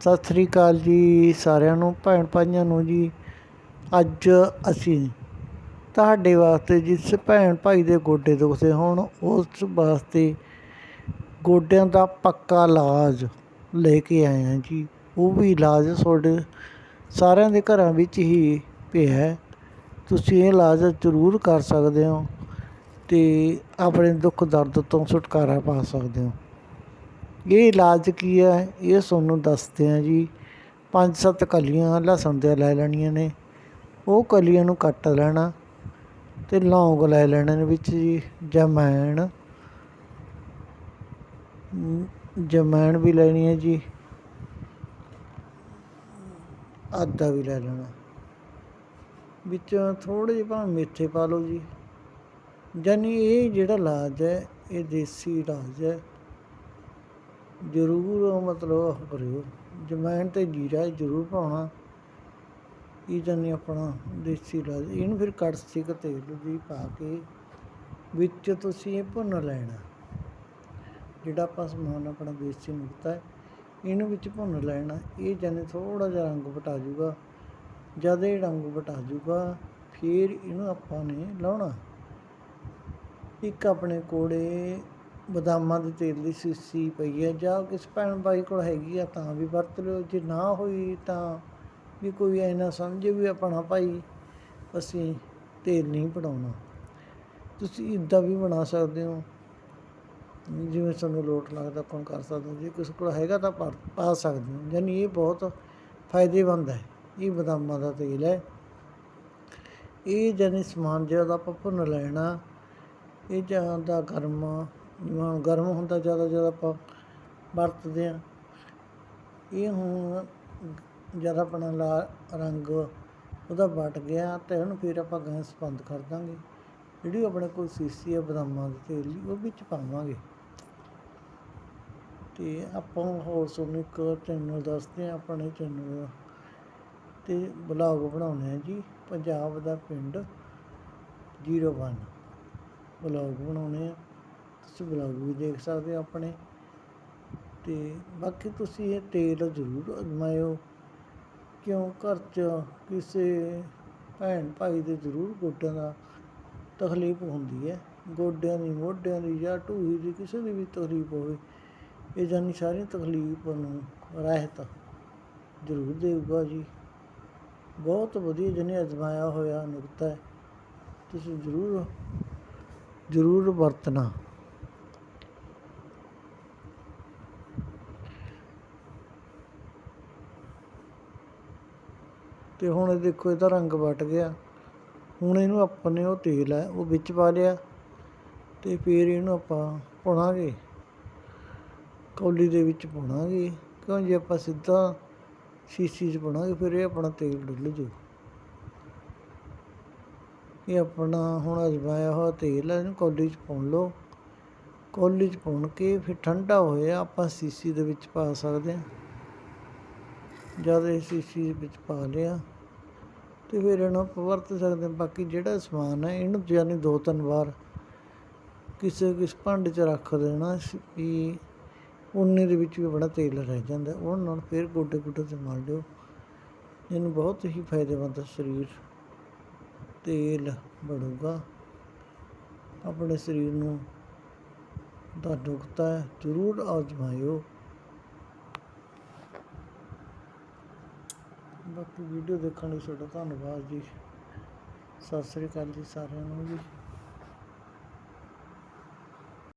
ਸਤਿ ਸ੍ਰੀ ਅਕਾਲ ਜੀ ਸਾਰਿਆਂ ਨੂੰ, ਭੈਣ ਭਾਈਆਂ ਨੂੰ ਜੀ। ਅੱਜ ਅਸੀਂ ਤੁਹਾਡੇ ਵਾਸਤੇ, ਜਿਸ ਭੈਣ ਭਾਈ ਦੇ ਗੋਡੇ ਦੁਖਦੇ ਹੋਣ, ਉਸ ਵਾਸਤੇ ਗੋਡਿਆਂ ਦਾ ਪੱਕਾ ਇਲਾਜ ਲੈ ਕੇ ਆਏ ਹਾਂ ਜੀ। ਉਹ ਵੀ ਇਲਾਜ ਤੁਹਾਡੇ ਸਾਰਿਆਂ ਦੇ ਘਰਾਂ ਵਿੱਚ ਹੀ ਪਿਆ ਹੈ। ਤੁਸੀਂ ਇਹ ਇਲਾਜ ਜ਼ਰੂਰ ਕਰ ਸਕਦੇ ਹੋ ਤੇ ਆਪਣੇ ਦੁੱਖ ਦਰਦ ਤੋਂ ਛੁਟਕਾਰਾ ਪਾ ਸਕਦੇ ਹੋ। ਇਹ ਇਲਾਜ ਕੀ ਹੈ? ਇਹ ਤੁਹਾਨੂੰ ਦੱਸਦੇ ਹਾਂ ਜੀ। ਪੰਜ ਸੱਤ ਕਲੀਆਂ ਲਸਣ ਦੀਆਂ ਲੈ ਲੈਣੀਆਂ ਨੇ। ਉਹ ਕਲੀਆਂ ਨੂੰ ਕੱਟ ਲੈਣਾ ਤੇ ਲੌਂਗ ਲੈ ਲੈਣੇ ਨੇ ਵਿੱਚ ਜੀ ਜਮੈਣ ਅਮ, ਜਮੈਣ ਵੀ ਲੈਣੀ ਹੈ ਜੀ। ਆਦਾ ਵੀ ਲੈ ਲੈਣਾ। ਵਿੱਚ ਥੋੜੇ ਜਿਹੇ ਭਾਵੇਂ ਮੇਥੇ ਪਾ ਲਓ ਜੀ। ਜਾਨੀ ਇਹ ਜਿਹੜਾ ਇਲਾਜ ਹੈ ਇਹ ਦੇਸੀ ਇਲਾਜ ਹੈ। ਜ਼ਰੂਰ ਮਤਲਬ ਉਹ ਕਰਿਓ। ਜਮੈਣ ਤੇ ਜੀਰਾ ਜ਼ਰੂਰ ਪਾਉਣਾ। ਇਹ ਜਾਨੀ ਆਪਣਾ ਦੇਸੀ ਇਲਾਜ ਇਹਨੂੰ ਫਿਰ ਕੜਛੀ ਕੁ ਤੇਲ ਦੀ ਪਾ ਕੇ ਵਿੱਚ ਤੁਸੀਂ ਇਹ ਭੁੰਨ ਲੈਣਾ। ਜਿਹੜਾ ਆਪਾਂ ਸਮਾਨ ਆਪਣਾ ਦੇਸੀ ਨੁਕਤਾ ਹੈ, ਇਹਨੂੰ ਵਿੱਚ ਭੁੰਨ ਲੈਣਾ। ਇਹ ਜਾਨੀ ਥੋੜਾ ਜਿਹਾ ਰੰਗ ਵਟਾ ਜੂਗਾ। ਜਦ ਇਹ ਰੰਗ ਵਟਾ ਜੂਗਾ, ਫਿਰ ਇਹਨੂੰ ਆਪਾਂ ਨੇ ਲਾਉਣਾ। ਇੱਕ ਆਪਣੇ ਕੋਲੇ ਬਦਾਮਾਂ ਦੇ ਤੇਲ ਦੀ ਸੀਸੀ ਪਈ ਹੈ ਜਾਂ ਕਿਸੇ ਭੈਣ ਭਾਈ ਕੋਲ ਹੈਗੀ ਆ ਤਾਂ ਵੀ ਵਰਤ ਲਿਓ, ਜੇ ਨਾ ਹੋਈ ਤਾਂ ਵੀ ਕੋਈ ਐ ਨਾ ਸਮਝੇ ਵੀ ਆਪਣਾ ਭਾਈ ਅਸੀਂ ਤੇਲ ਨਹੀਂ ਪੜਾਉਣਾ। ਤੁਸੀਂ ਇੱਦਾਂ ਵੀ ਬਣਾ ਸਕਦੇ ਹੋ। ਜਿਵੇਂ ਤੁਹਾਨੂੰ ਲੋਟ ਲੱਗਦਾ ਕੌਣ ਕਰ ਸਕਦੇ ਜੇ ਕਿਸੇ ਕੋਲ ਹੈਗਾ ਤਾਂ ਪਾ ਪਾ ਸਕਦੇ ਹੋ। ਯਾਨੀ ਇਹ ਬਹੁਤ ਫਾਇਦੇਮੰਦ ਹੈ। ਇਹ ਬਦਾਮਾਂ ਦਾ ਤੇਲ ਹੈ। ਇਹ ਜਾਨੀ ਸਮਾਨ ਜਿਹੜਾ ਆਪਾਂ ਭੁੰਨ ਲੈਣਾ, ਇਹ ਜ਼ਿਆਦਾ ਗਰਮ ਗਰਮ ਹੁੰਦਾ ਜ਼ਿਆਦਾ ਜ਼ਿਆਦਾ ਆਪਾਂ ਵਰਤਦੇ ਹਾਂ। ਇਹ ਹੁਣ ਜਦ ਆਪਣਾ ਲਾ ਰੰਗ ਉਹਦਾ ਵਟ ਗਿਆ ਤੇ ਉਹਨੂੰ ਫਿਰ ਆਪਾਂ ਗੈਸ ਬੰਦ ਕਰ ਦਾਂਗੇ। ਜਿਹੜੀ ਆਪਣੇ ਕੋਲ ਸੀਸੀ ਆ ਬਦਾਮਾਂ ਦੀ ਤੇਲ ਦੀ, ਉਹ ਵਿੱਚ ਪਾਵਾਂਗੇ। ਤੇ ਆਪਾਂ ਹੋਰ ਤੁਹਾਨੂੰ ਇੱਕ ਚੈਨਲ ਦੱਸਦੇ ਆ ਆਪਣੇ ਚੈਨਲ ਤੇ ਬਲੌਗ ਬਣਾਉਣੇ ਆ ਜੀ, ਪੰਜਾਬ ਦਾ ਪਿੰਡ 01 ਬਲੌਗ ਬਣਾਉਣੇ ਆ ਤੁਸੀਂ ਬਲੌਗ ਵੀ ਦੇਖ ਸਕਦੇ ਹੋ ਆਪਣੇ। ਤੇ ਬਾਕੀ ਤੁਸੀਂ ਇਹ ਤੇਲ ਜ਼ਰੂਰ ਅਜਮਾਇਓ। ਕਿਉਂ? ਘਰ 'ਚ ਕਿਸੇ ਭੈਣ ਭਾਈ ਦੇ ਜ਼ਰੂਰ ਗੋਡਿਆਂ ਦਾ ਤਕਲੀਫ ਹੁੰਦੀ ਹੈ। ਗੋਡਿਆਂ ਦੀ, ਮੋਢਿਆਂ ਦੀ ਜਾਂ ਢੂਹੀ ਦੀ ਕਿਸੇ ਦੀ ਵੀ ਤਕਲੀਫ ਹੋਵੇ, ਇਹ ਜਾਨੀ ਸਾਰੀ ਤਕਲੀਫ ਨੂੰ ਰਹਿਤ ਜ਼ਰੂਰ ਦੇਊਗਾ ਜੀ। ਬਹੁਤ ਵਧੀਆ ਜਿਹਨੇ ਅਜਮਾਇਆ ਹੋਇਆ ਨੁਕਤਾ ਹੈ। ਤੁਸੀਂ ਜ਼ਰੂਰ ਜ਼ਰੂਰ ਵਰਤਣਾ। ਅਤੇ ਹੁਣ ਇਹ ਦੇਖੋ ਇਹਦਾ ਰੰਗ ਵਟ ਗਿਆ। ਹੁਣ ਇਹਨੂੰ ਆਪਾਂ ਨੇ ਉਹ ਤੇਲ ਹੈ ਉਹ ਵਿੱਚ ਪਾ ਲਿਆ ਅਤੇ ਫਿਰ ਇਹਨੂੰ ਆਪਾਂ ਪਾਉਣਾਗੇ। ਕੌਲੀ ਦੇ ਵਿੱਚ ਪਾਉਣਾਗੇ। ਕਿਉਂ ਜੇ ਆਪਾਂ ਸਿੱਧਾ ਸ਼ੀਸ਼ੀ 'ਚ ਪਾਉਣਾਗੇ, ਫਿਰ ਇਹ ਆਪਣਾ ਤੇਲ ਡੁੱਲ ਜੂ। ਇਹ ਆਪਣਾ ਹੁਣ ਅਜਮਾਇਆ ਹੋਇਆ ਤੇਲ ਹੈ ਇਹਨੂੰ ਕੌਲੀ 'ਚ ਪਾਉਣ ਲਓ। ਕੌਲੀ 'ਚ ਪਾਉਣ ਕੇ ਫਿਰ ਠੰਡਾ ਹੋਇਆ, ਆਪਾਂ ਸੀਸੀ ਦੇ ਵਿੱਚ ਪਾ ਸਕਦੇ ਹਾਂ। ਜਦ ਇਹ ਸੀਸੀ ਵਿੱਚ ਪਾ ਲਿਆ ਅਤੇ ਫਿਰ ਇਹਨੂੰ ਆਪਾਂ ਵਰਤ ਸਕਦੇ ਹਾਂ। ਬਾਕੀ ਜਿਹੜਾ ਸਮਾਨ ਹੈ, ਇਹਨੂੰ ਯਾਨੀ ਦੋ ਤਿੰਨ ਵਾਰ ਕਿਸੇ ਕਿਸ ਭਾਂਡੇ 'ਚ ਰੱਖ ਦੇਣਾ ਸੀ ਵੀ ਉਨੇ ਦੇ ਵਿੱਚ ਵੀ ਬੜਾ ਤੇਲ ਰਹਿ ਜਾਂਦਾ। ਉਹ ਨਾਲ ਫਿਰ ਗੋਡੇ ਗੋਡੇ ਤੇ ਮਲ ਲਿਓ ਇਹਨੂੰ ਬਹੁਤ ਹੀ ਫਾਇਦੇਮੰਦ ਸਰੀਰ। ਤੇਲ ਬਣੂਗਾ। ਆਪਣੇ ਸਰੀਰ ਨੂੰ ਦਾ ਦੁਖਤਾ ਹੈ। ਜ਼ਰੂਰ ਆਜ਼ਮਾਇਓ। ਬਾਕੀ ਵੀਡੀਓ ਦੇਖਣ ਲਈ ਤੁਹਾਡਾ ਧੰਨਵਾਦ ਜੀ। ਸਤਿ ਸ੍ਰੀ ਅਕਾਲ ਜੀ ਸਾਰਿਆਂ ਨੂੰ ਜੀ।